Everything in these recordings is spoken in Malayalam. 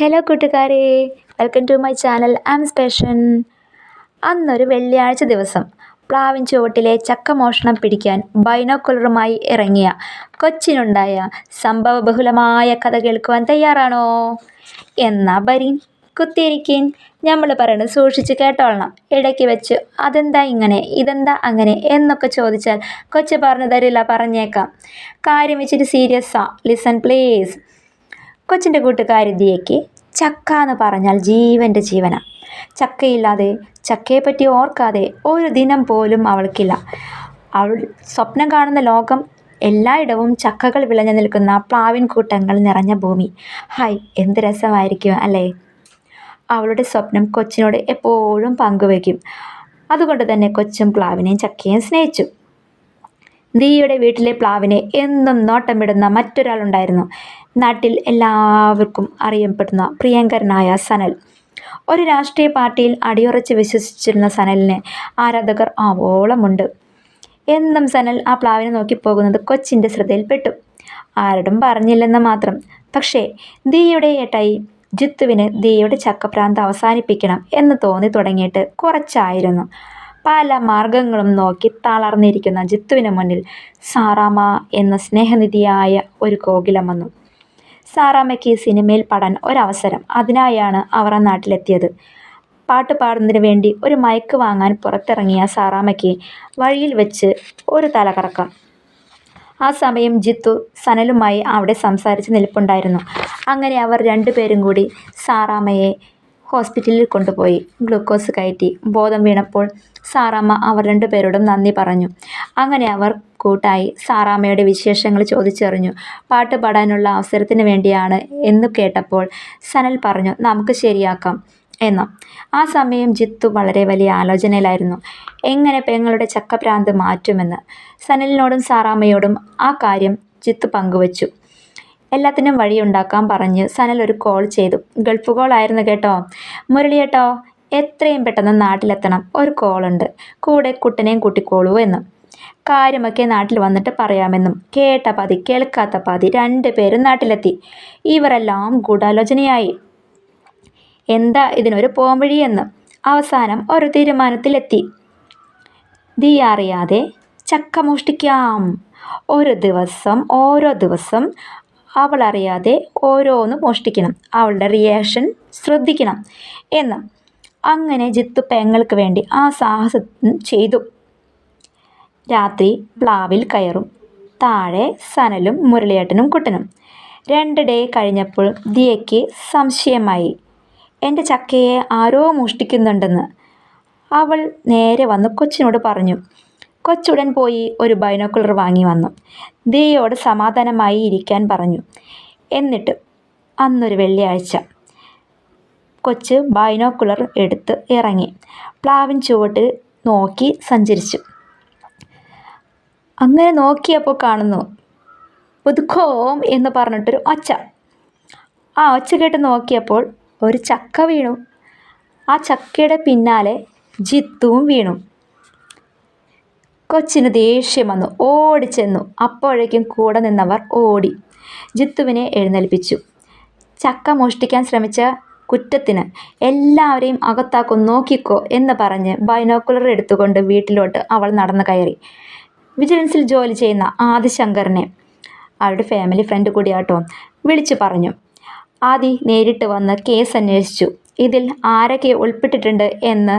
ഹലോ കൂട്ടുകാരെ. വെൽക്കം ടു മൈ ചാനൽ ആം സ്പെഷൻ അന്നൊരു വെള്ളിയാഴ്ച ദിവസം പ്ലാവിൻ ചുവട്ടിലെ ചക്കമോഷണം പിടിക്കാൻ ബൈനോക്കുലറുമായി ഇറങ്ങിയ കൊച്ചിനുണ്ടായ സംഭവബഹുലമായ കഥ കേൾക്കുവാൻ തയ്യാറാണോ? എന്നാ ബരീൻ കുത്തിയിരിക്കിൻ. നമ്മൾ പറയുന്നത് സൂക്ഷിച്ച് കേട്ടോളണം. ഇടയ്ക്ക് വെച്ച് അതെന്താ ഇങ്ങനെ ഇതെന്താ അങ്ങനെ എന്നൊക്കെ ചോദിച്ചാൽ കൊച്ചു പറഞ്ഞു തരില്ല പറഞ്ഞേക്കാം. കാര്യം വെച്ചിട്ട് സീരിയസാ ലിസൺ പ്ലീസ് കൊച്ചിന്റെ കൂട്ടുകാരി ദിയയ്ക്ക് ചക്ക എന്ന് പറഞ്ഞാൽ ജീവന്റെ ജീവന. ചക്കയില്ലാതെ ചക്കയെപ്പറ്റി ഓർക്കാതെ ഒരു ദിനം പോലും അവൾക്കില്ല. അവൾ സ്വപ്നം കാണുന്ന ലോകം എല്ലായിടവും ചക്കകൾ വിളഞ്ഞു നിൽക്കുന്ന പ്ലാവിൻ കൂട്ടങ്ങൾ നിറഞ്ഞ ഭൂമി. ഹായ് എന്ത് രസമായിരിക്കും അല്ലേ? അവളുടെ സ്വപ്നം കൊച്ചിനോട് എപ്പോഴും പങ്കുവയ്ക്കും. അതുകൊണ്ട് തന്നെ കൊച്ചും പ്ലാവിനെയും ചക്കയും സ്നേഹിച്ചു. ദിയുടെ വീട്ടിലെ പ്ലാവിനെ എന്നും നോട്ടമിടുന്ന മറ്റൊരാളുണ്ടായിരുന്നു. നാട്ടിൽ എല്ലാവർക്കും അറിയപ്പെടുന്ന പ്രിയങ്കരനായ സനൽ. ഒരു രാഷ്ട്രീയ പാർട്ടിയിൽ അടിയുറച്ച് വിശ്വസിച്ചിരുന്ന സനലിന് ആരാധകർ ആവോളമുണ്ട്. എന്നും സനൽ ആ പ്ലാവിനെ നോക്കി പോകുന്നത് കൊച്ചിന്റെ ശ്രദ്ധയിൽപ്പെട്ടു. ആരോടും പറഞ്ഞില്ലെന്ന് മാത്രം. പക്ഷേ ദിയുടെ ഏട്ടായി ജിത്തുവിന് ദിയുടെ ചക്കപ്രാന്ത് അവസാനിപ്പിക്കണം എന്ന് തോന്നി തുടങ്ങിയിട്ട് കുറച്ചായിരുന്നു. പല മാർഗങ്ങളും നോക്കി തളർന്നിരിക്കുന്ന ജിത്തുവിന് മുന്നിൽ സാറാമ്മ എന്ന സ്നേഹനിധിയായ ഒരു കോകിലം വന്നു. സാറാമ്മയ്ക്ക് സിനിമയിൽ പാടാൻ ഒരവസരം അതിനായാണ് അവർ ആ നാട്ടിലെത്തിയത്. പാട്ട് പാടുന്നതിന് വേണ്ടി ഒരു മയക്ക് വാങ്ങാൻ പുറത്തിറങ്ങിയ സാറാമ്മയ്ക്ക് വഴിയിൽ വെച്ച് ഒരു തലകറക്കം ആ സമയം ജിത്തു സനലുമായി അവിടെ സംസാരിച്ച് നിൽപ്പുണ്ടായിരുന്നു. അങ്ങനെ അവർ രണ്ടുപേരും കൂടി സാറാമ്മയെ ഹോസ്പിറ്റലിൽ കൊണ്ടുപോയി. ഗ്ലൂക്കോസ് കയറ്റി. ബോധം വീണപ്പോൾ സാറാമ്മ അവർ രണ്ടുപേരോടും നന്ദി പറഞ്ഞു. അങ്ങനെ അവർ കൂട്ടായി സാറാമ്മയുടെ വിശേഷങ്ങൾ ചോദിച്ചറിഞ്ഞു. പാട്ട് പാടാനുള്ള അവസരത്തിന് വേണ്ടിയാണ് എന്ന് കേട്ടപ്പോൾ സനൽ പറഞ്ഞു നമുക്ക് ശരിയാക്കാം എന്ന്. ആ സമയം ജിത്തു വളരെ വലിയ ആലോചനയിലായിരുന്നു. എങ്ങനെ പെങ്ങളുടെ ചക്കഭ്രാന്ത് മാറ്റുമെന്ന്? സനലിനോടും സാറാമ്മയോടും ആ കാര്യം ജിത്തു പങ്കുവച്ചു. എല്ലാത്തിനും വഴിയുണ്ടാക്കാൻ പറഞ്ഞ് സനൽ ഒരു കോൾ ചെയ്തു. ഗൾഫ് കോൾ ആയിരുന്നു കേട്ടോ. മുരളിയേട്ടോ എത്രയും പെട്ടെന്ന് നാട്ടിലെത്തണം. ഒരു കോളുണ്ട് കൂടെ കുട്ടനെയും കൂട്ടിക്കോളൂ എന്ന്. കാര്യമൊക്കെ നാട്ടിൽ വന്നിട്ട് പറയാമെന്നും. കേട്ട പതി കേൾക്കാത്ത പാതി രണ്ടുപേരും നാട്ടിലെത്തി. ഇവരെല്ലാം ഗൂഢാലോചനയായി. എന്താ ഇതിനൊരു പോംവഴിയെന്ന് അവസാനം ഒരു തീരുമാനത്തിലെത്തി. ദീ അറിയാതെ ചക്ക മോഷ്ടിക്കാം. ഒരു ദിവസം ഓരോ ദിവസം അവൾ അറിയാതെ ഓരോന്ന് മോഷ്ടിക്കണം. അവളുടെ റിയാക്ഷൻ ശ്രദ്ധിക്കണം. എന്ന് അങ്ങനെ ജിത്തു പെങ്ങൾക്ക് വേണ്ടി ആ സാഹസം ചെയ്തു. രാത്രി പ്ലാവിൽ കയറും. താഴെ സനലും മുരളിയേട്ടനും കുട്ടനും. രണ്ട് ഡേ കഴിഞ്ഞപ്പോൾ ദിയയ്ക്ക് സംശയമായി. എന്റെ ചക്കയെ ആരോ മോഷ്ടിക്കുന്നുണ്ടെന്ന്. അവൾ നേരെ വന്ന് കൊച്ചിനോട് പറഞ്ഞു. കൊച്ചുടൻ പോയി ഒരു ബൈനോക്കുലർ വാങ്ങി വന്നു. ദിയയോട് സമാധാനമായി ഇരിക്കാൻ പറഞ്ഞു. എന്നിട്ട് അന്നൊരു വെള്ളിയാഴ്ച കൊച്ച് ബൈനോക്കുലർ എടുത്ത് ഇറങ്ങി. പ്ലാവിൻ ചുവട്ടിൽ നോക്കി സഞ്ചരിച്ചു. അങ്ങനെ നോക്കിയപ്പോൾ കാണുന്നു പുതുക്കോം എന്ന് പറഞ്ഞിട്ടൊരു ഒച്ച. ആ ഒച്ച കേട്ട് നോക്കിയപ്പോൾ ഒരു ചക്ക വീണു. ആ ചക്കയുടെ പിന്നാലെ ജിത്തുവും വീണു. കൊച്ചിന് ദേഷ്യം വന്നു. ഓടിച്ചെന്നു. അപ്പോഴേക്കും കൂടെ നിന്നവർ ഓടി. ജിത്തുവിനെ എഴുന്നേൽപ്പിച്ചു. ചക്ക മോഷ്ടിക്കാൻ ശ്രമിച്ച കുറ്റത്തിന് എല്ലാവരെയും അകത്താക്കും നോക്കിക്കോ എന്ന് പറഞ്ഞ് ബൈനോക്കുലർ എടുത്തുകൊണ്ട് വീട്ടിലോട്ട് അവൾ നടന്നു കയറി. വിജിലൻസിൽ ജോലി ചെയ്യുന്ന ആദിശങ്കറിനെ അവരുടെ ഫാമിലി ഫ്രണ്ട് കൂടിയാട്ടോ വിളിച്ചു പറഞ്ഞു. ആദി നേരിട്ട് വന്ന് കേസ് അന്വേഷിച്ചു. ഇതിൽ ആരൊക്കെ ഉൾപ്പെട്ടിട്ടുണ്ട് എന്ന്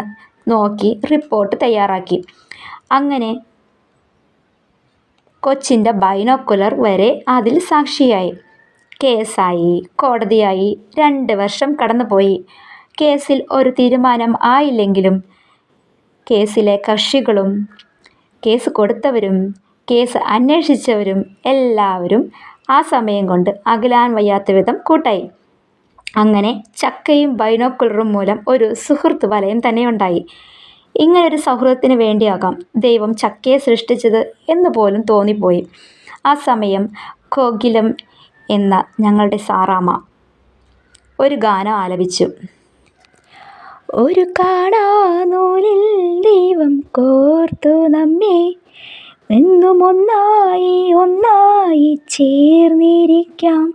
നോക്കി റിപ്പോർട്ട് തയ്യാറാക്കി. അങ്ങനെ കൊച്ചിന്റെ ബൈനോക്കുലർ വരെ അതിൽ സാക്ഷിയായി. കേസായി കോടതിയായി രണ്ട് വർഷം കടന്നുപോയി. കേസിൽ ഒരു തീരുമാനം ആയില്ലെങ്കിലും കേസിലെ കക്ഷികളും കേസ് കൊടുത്തവരും കേസ് അന്വേഷിച്ചവരും എല്ലാവരും ആ സമയം കൊണ്ട് അകലാൻ വയ്യാത്ത വിധം കൂട്ടായി. അങ്ങനെ ചക്കയും ബൈനോക്കുലറും മൂലം ഒരു സുഹൃത്ത് വലയം തന്നെ ഉണ്ടായി. ഇങ്ങനൊരു സൗഹൃദത്തിന് വേണ്ടിയാകാം ദൈവം ചക്കയെ സൃഷ്ടിച്ചത് എന്ന് പോലും തോന്നിപ്പോയി. ആ സമയം കോകിലം എന്ന ഞങ്ങളുടെ സാറാമ്മ ഒരു ഗാനം ആലപിച്ചു. ഒരു കാണാനൂലിൽ ദൈവം കോർത്തു നമ്മെ എന്നും ഒന്നായി ഒന്നായി ചേർന്നിരിക്കാം.